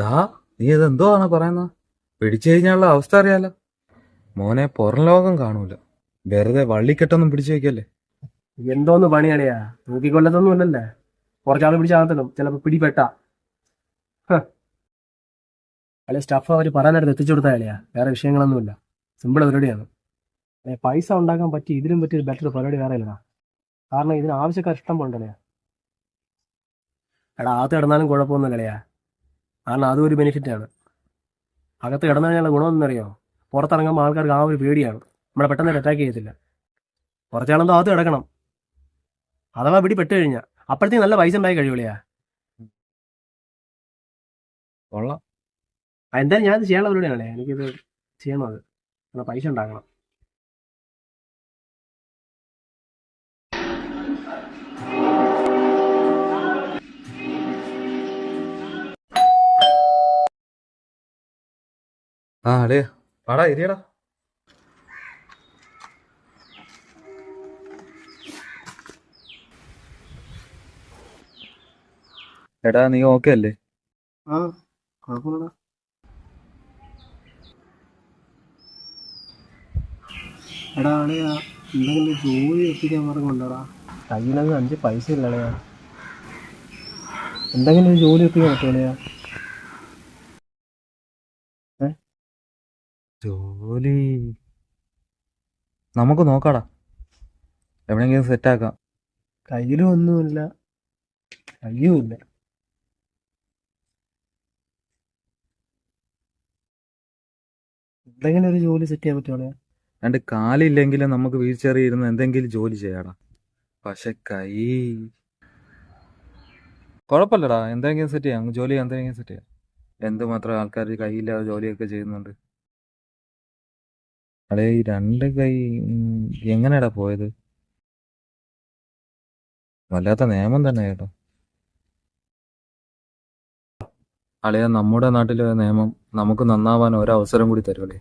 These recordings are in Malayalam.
ഡാ നീ ഇതെന്തോ ആണ് പറയുന്നത് പിടിച്ചു കഴിഞ്ഞാലുള്ള അവസ്ഥ അറിയാലോ. മോനെ പുറം ലോകം കാണൂല. വെറുതെ വള്ളിക്കെട്ടൊന്നും പിടിച്ചു വെക്കല്ലേ. എന്തോന്ന് പണിയാളിയാ തൂക്കിക്കൊല്ലത്തൊന്നും ഇല്ലല്ലേ കുറച്ചാൾ പിടിച്ചാകത്തലും ചിലപ്പോ പിടിപെട്ട. അല്ലെ സ്റ്റഫ് അവർ പറയാനായിട്ട് എത്തിച്ചു കൊടുത്താ അളിയാ വേറെ വിഷയങ്ങളൊന്നുമില്ല. സിമ്പിൾ പരിപാടിയാണ്. പൈസ ഉണ്ടാക്കാൻ പറ്റി ഇതിലും പറ്റിയ ബെറ്റർ പരിപാടി വേറെ ഇല്ലടാ കാരണം ഇതിന് ആവശ്യക്കാർ ഇഷ്ടം പോണ്ടല്ലേ എടാ ആകത്ത് കിടന്നാലും കുഴപ്പമൊന്നും കളിയാ. കാരണം അതും ഒരു ബെനിഫിറ്റ് ആണ്. അകത്ത് കിടന്നു കഴിഞ്ഞാൽ ഗുണമെന്നറിയോ പുറത്തിറങ്ങുമ്പോൾ ആൾക്കാർക്ക് ആ ഒരു പേടിയാണ്. നമ്മളെ പെട്ടെന്ന് അറ്റാക്ക് ചെയ്യത്തില്ല. കുറച്ചാളെന്തോ അകത്ത് കിടക്കണം. അഥവാ പിടി പെട്ട് കഴിഞ്ഞാൽ അപ്പോഴത്തേക്ക് നല്ല പൈസ ഉണ്ടായി കഴിയൂലയാ കൊള്ളാം. എന്തായാലും ഞാനത് ചെയ്യാനുള്ള പരിപാടിയാണല്ലേ? എനിക്കിത് ചെയ്യണം അത്. പൈസ ഉണ്ടാക്കണം. ആ അടേ. പാടാ ഇരിയടാ എടാ നീ ഓക്കെ അല്ലേ? ആ കുഴപ്പമില്ലടാ എടാ അളിയാ എന്തെങ്കിലും ജോലി എത്തിക്കാൻ പറഞ്ഞുകൊണ്ടടാ കയ്യിലങ്ങ് അഞ്ച് പൈസ ഇല്ലടയാ. എന്തെങ്കിലും ഒരു ജോലി എത്തിക്കാൻ പറ്റുമളിയാ ജോലി. നമുക്ക് നോക്കാടാ. എവിടെയെങ്കിലും സെറ്റാക്കാം. കയ്യിലും ഒന്നുമില്ല. കയ്യുമില്ല. എന്തെങ്കിലും ഒരു ജോലി സെറ്റ് ചെയ്യാൻ പറ്റുമോ രണ്ട് കാലില്ലെങ്കിലും നമുക്ക് വീൽ ചെയറിൽ ഇരുന്ന് എന്തെങ്കിലും ജോലി ചെയ്യാടാ. പക്ഷെ കൈ. കുഴപ്പമില്ലടാ. എന്തെങ്കിലും സെറ്റ് ചെയ്യാം. ജോലി എന്തെങ്കിലും സെറ്റ് ചെയ്യാം. എന്തുമാത്രം ആൾക്കാർ കൈയില്ലാതെ ജോലിയൊക്കെ ചെയ്യുന്നുണ്ട്. അടേ ഈ രണ്ട് കൈ എങ്ങനെയാടാ പോയത്? വല്ലാത്ത നിയമം തന്നെ കേട്ടോ. അളിയ നമ്മുടെ നാട്ടിലെ നിയമം നമുക്ക് നന്നാവാൻ ഒരവസരം കൂടി തരുമല്ലേ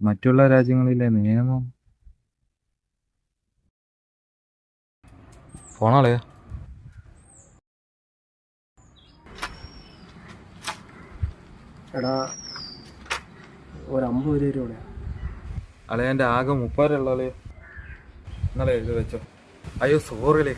മറ്റുള്ള രാജ്യങ്ങളിലെ നിയമം. ഫോണാളയാ എടാ ഒരു അമ്പത് രൂപ അളയാന്റെ ആകെ മുപ്പതുള്ള അളയ എന്നാലേ ഇത് വെച്ചോ. അയ്യോ സോറി അല്ലേ